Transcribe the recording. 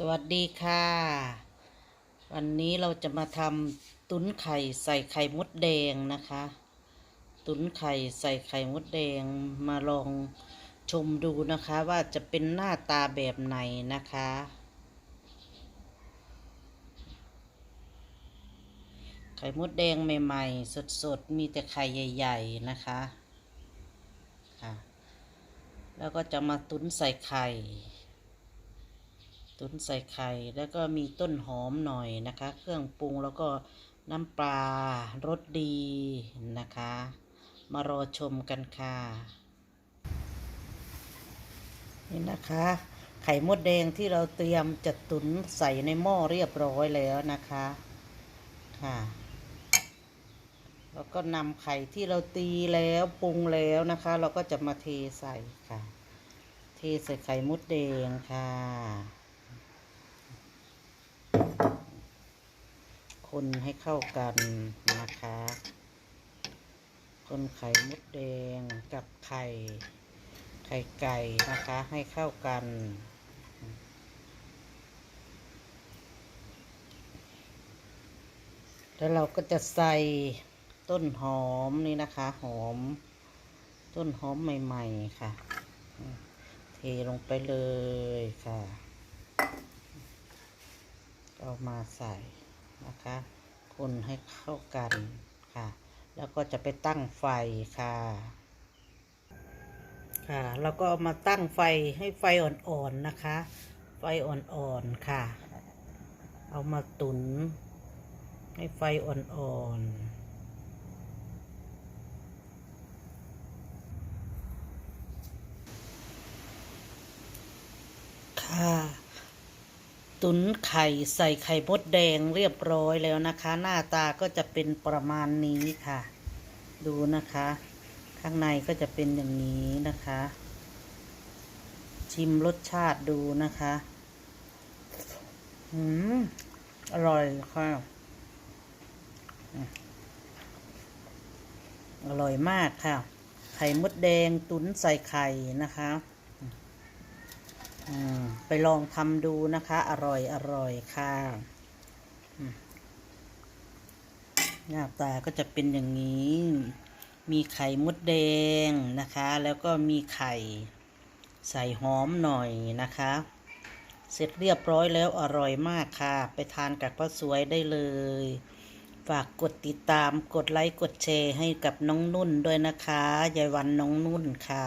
สวัสดีค่ะ วันนี้เราจะมาทำตุ้นไข่ใส่ไข่มดแดงนะคะ ตุ้นไข่ใส่ไข่มดแดงมาลองชมดูนะคะว่าจะเป็นหน้าตาแบบไหนนะคะ ไข่มดแดงใหม่ๆ สดๆ มีแต่ไข่ใหญ่ ๆ นะคะค่ะ แล้วก็จะมาตุ้นใส่ไข่ ตุ๋นใส่ไข่ แล้วก็มีต้นหอมหน่อยนะคะ เครื่องปรุงแล้วก็น้ำปลารสดีนะคะ มารอชมกันค่ะ นี่นะคะ ไข่มดแดงที่เราเตรียมจะตุ๋นใส่ในหม้อเรียบร้อยแล้วนะคะค่ะแล้วก็นำไข่ที่เราตีแล้วปรุงแล้วนะคะ เราก็จะมาเทใส่ค่ะ เทใส่ไข่มดแดงค่ะ คนให้เข้ากันนะคะ คนไข่มดแดงกับไข่ ไข่ไก่นะคะให้เข้ากัน แล้วเราก็จะใส่ต้นหอมนี่นะคะ หอม ต้นหอมใหม่ ๆ ค่ะ เทลงไปเลยค่ะ เอามาใส่ นะคะ คนให้เข้ากันค่ะ แล้วก็จะไปตั้งไฟค่ะ ค่ะ แล้วก็เอามาตั้งไฟให้ไฟอ่อนๆนะคะ ไฟอ่อนๆค่ะ เอามาตุน ให้ไฟอ่อนๆค่ะ ตุนไข่ใส่ไข่มดแดงเรียบร้อยแล้วนะคะ หน้าตาก็จะเป็นประมาณนี้ค่ะ ดูนะคะ ข้างในก็จะเป็นอย่างนี้นะคะ ชิมรสชาติดูนะคะอืมอร่อยค่ะอร่อยมากค่ะ ไข่มดแดงตุนใส่ไข่นะคะ ไปลองทำดูนะคะ อร่อยอร่อยค่ะหน้าตาก็จะเป็นอย่างนี้ มีไข่มดแดงนะคะ แล้วก็มีไข่ใส่หอมหน่อยนะคะ เสร็จเรียบร้อยแล้วอร่อยมากค่ะ ไปทานกับข้าวสวยได้เลย ฝากกดติดตามกดไลค์กดแชร์ให้กับน้องนุ่นด้วยนะคะยายวันน้องนุ่นค่ะ